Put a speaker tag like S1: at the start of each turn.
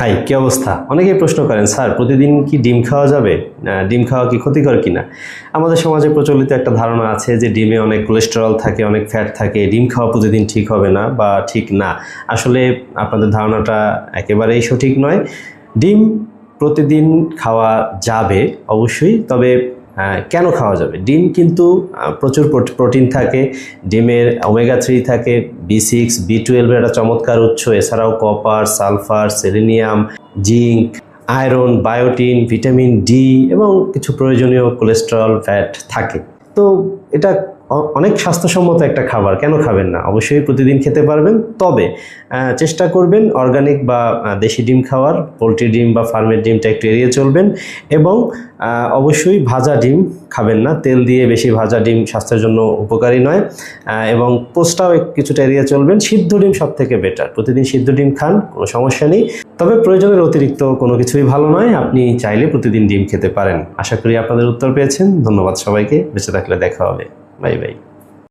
S1: High, কি অবস্থা? অনেকেই প্রশ্ন করেন, স্যার, প্রতিদিন কি ডিম খাওয়া যাবে? ডিম খাওয়া কি ক্ষতিকর কিনা? আমাদের সমাজে প্রচলিত একটা ধারণা আছে যে ডিমে অনেক কোলেস্টেরল থাকে, অনেক ফ্যাট থাকে, ডিম খাওয়া প্রতিদিন ঠিক হবে না বা ঠিক না। আসলে আপনাদের ধারণাটা একেবারেই সঠিক নয়। ডিম প্রতিদিন খাওয়া যাবে অবশ্যই, তবে কেন খাওয়া যাবে? ডিম কিন্তু প্রচুর প্রোটিন থাকে, ডিমের ওমেগা থ্রি থাকে বি সিক্স বি টুয়েলভের একটা চমৎকার উৎস, এছাড়াও copper sulphur selenium zinc iron biotin vitamin D এবং কিছু প্রয়োজনীয় কোলেস্ট্রল ফ্যাট থাকে। তো এটা অনেক স্বাস্থ্যসম্মত একটা খাবার, কেন খাবেন না? অবশ্যই প্রতিদিন খেতে পারবেন। তবে চেষ্টা করবেন অর্গানিক বা দেশি ডিম খাওয়ার, পোলট্রি ডিম বা ফার্মের ডিমটা একটু এড়িয়ে চলবেন এবং অবশ্যই ভাজা ডিম খাবেন না। তেল দিয়ে বেশি ভাজা ডিম স্বাস্থ্যের জন্য উপকারী নয়। এবং পোস্টটাও কিছুটা এড়িয়ে চলবেন। সিদ্ধ ডিম সব থেকে বেটার প্রতিদিন সিদ্ধ ডিম খান, কোনো সমস্যা নেই। তবে প্রয়োজনের অতিরিক্ত কোনো কিছুই ভালো নয়। আপনি চাইলে প্রতিদিন ডিম খেতে পারেন। আশা করি আপনাদের উত্তর পেয়েছেন। ধন্যবাদ সবাইকে। বেঁচে থাকলে দেখা হবে। 妹妹